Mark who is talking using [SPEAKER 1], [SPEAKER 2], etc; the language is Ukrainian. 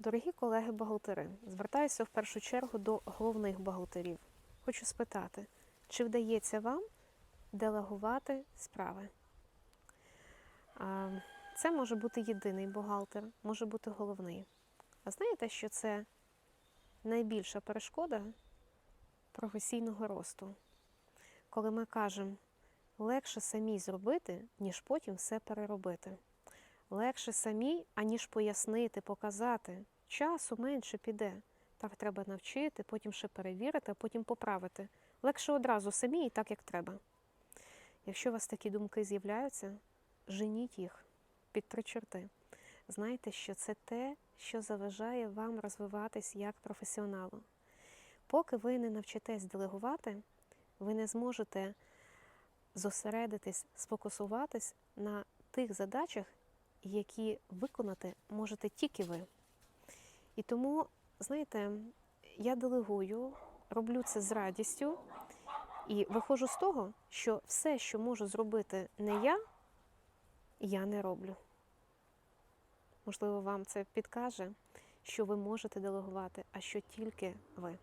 [SPEAKER 1] Дорогі колеги-бухгалтери, звертаюся в першу чергу до головних бухгалтерів. Хочу спитати, чи вдається вам делегувати справи? Це може бути єдиний бухгалтер, може бути головний. А знаєте, що це найбільша перешкода професійного росту? Коли ми кажемо, легше самій зробити, ніж потім все переробити. Легше самій, аніж пояснити, показати. Часу менше піде. Так треба навчити, потім ще перевірити, а потім поправити. Легше одразу самі і так, як треба. Якщо у вас такі думки з'являються, женіть їх під три чорти. Знайте, що це те, що заважає вам розвиватись як професіоналу. Поки ви не навчитесь делегувати, ви не зможете зосередитись, сфокусуватись на тих задачах, які виконати можете тільки ви. І тому, знаєте, я делегую, роблю це з радістю і виходжу з того, що все, що можу зробити не я, я не роблю. Можливо, вам це підкаже, що ви можете делегувати, а що тільки ви.